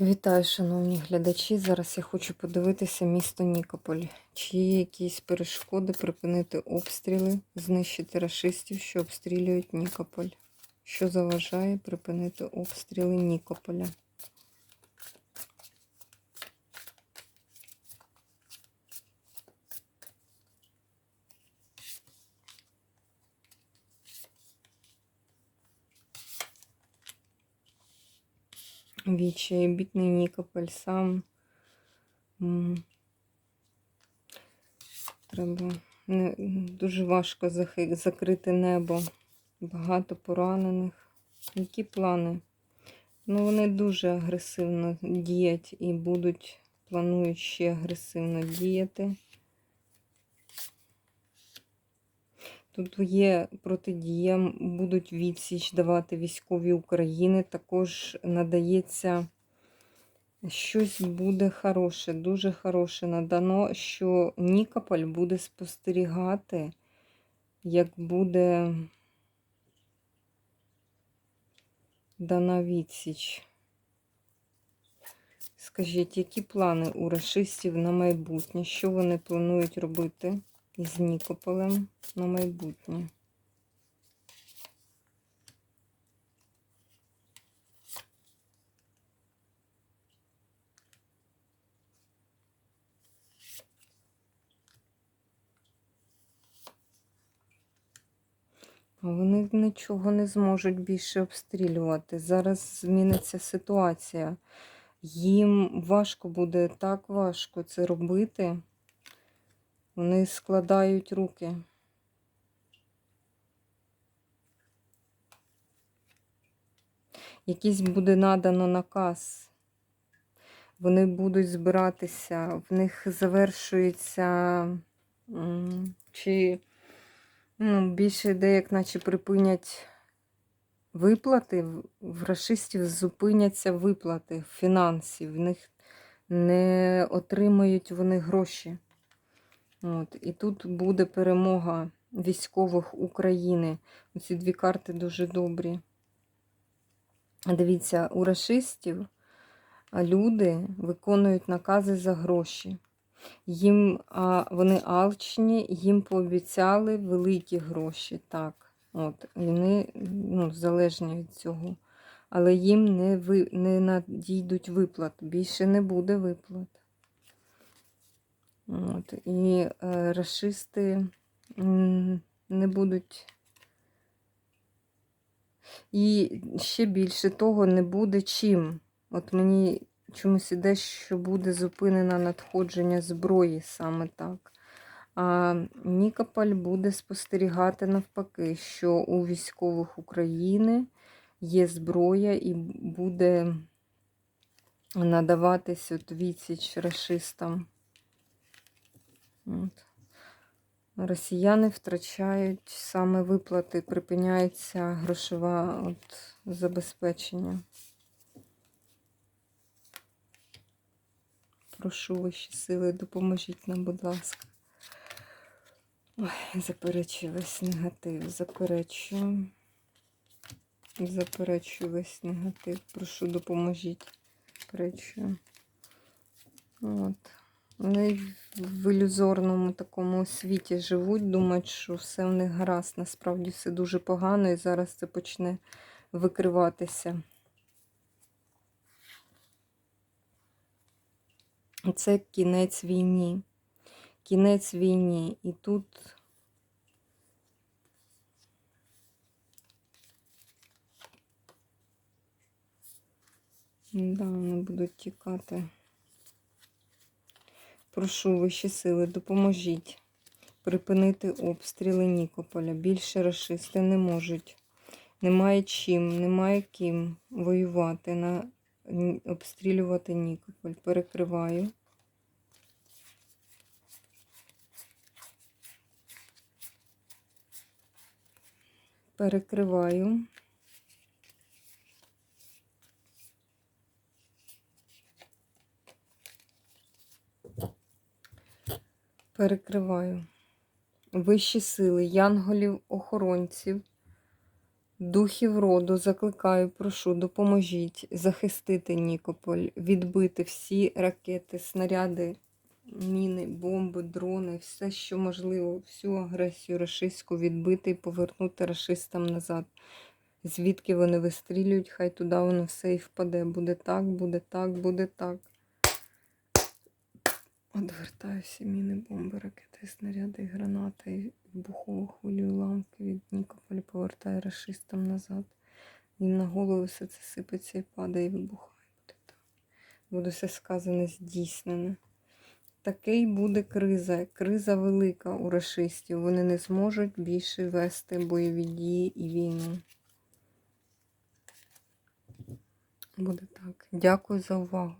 Вітаю, шановні глядачі. Зараз я хочу подивитися місто Нікополь. Чи є якісь перешкоди припинити обстріли, знищити рашистів, що обстрілюють Нікополь? Що заважає припинити обстріли Нікополя? Вічай, бідний Нікополь сам. Треба дуже важко закрити небо. Багато поранених. Які плани? Ну, вони дуже агресивно діють і будуть, планують ще агресивно діяти. Тут є протидія, будуть відсіч давати військові України. Також надається щось буде хороше, дуже хороше надано, що Нікополь буде спостерігати, як буде дана відсіч. Скажіть, які плани у рашистів на майбутнє? Що вони планують робити із Нікополем на майбутнє? Вони нічого не зможуть більше обстрілювати. Зараз зміниться ситуація. Їм важко буде так важко це робити. Вони складають руки. Якийсь буде надано наказ. Вони будуть збиратися, в них завершується чи ну, більше деяк, наче припинять виплати. В- В рашистів зупиняться виплати фінансів. В них не отримають вони гроші. От. І тут буде перемога військових України. Ці дві карти дуже добрі. Дивіться, у рашистів а, люди виконують накази за гроші. Їм вони алчні, їм пообіцяли великі гроші. Так, от, вони ну, залежні від цього. Але їм не, ви, не надійдуть виплат. Більше не буде виплат. От, і е, расисти не будуть. І ще більше того не буде чим. От мені чомусь іде, що буде зупинено надходження зброї саме так. А Нікополь буде спостерігати навпаки, що у військових України є зброя і буде надаватись от відсіч расистам. От. Росіяни втрачають саме виплати, припиняється грошова от, забезпечення. Прошу вищі сили, допоможіть нам, будь ласка. Ой, заперечую весь негатив, заперечую. Заперечую весь негатив. Прошу, допоможіть. Заперечую. От. Вони в ілюзорному такому світі живуть, думають, що все в них гаразд. Насправді все дуже погано і зараз це почне викриватися. Це кінець війні. Кінець війні. І тут да, вони будуть тікати. Прошу вищі сили, допоможіть припинити обстріли Нікополя. Більше расисти не можуть. Немає чим, немає ким воювати, на, обстрілювати Нікополь. Перекриваю. Перекриваю. Перекриваю. Вищі сили, янголів, охоронців. Духів роду закликаю, прошу, допоможіть захистити Нікополь, відбити всі ракети, снаряди, міни, бомби, дрони, все, що можливо, всю агресію рашистську відбити і повернути рашистам назад. Звідки вони вистрілюють, хай туди воно все і впаде. Буде так, буде так, буде так. Одвертаю всі міни, бомби, ракети, снаряди, гранати, вибухову хвилю, і уламки від Нікополя повертаю рашистам назад. Їм на голову все це сипеться і падає, і вибухає. Буде все сказане, здійснене. Такий буде криза. Криза велика у рашистів. Вони не зможуть більше вести бойові дії і війну. Буде так. Дякую за увагу.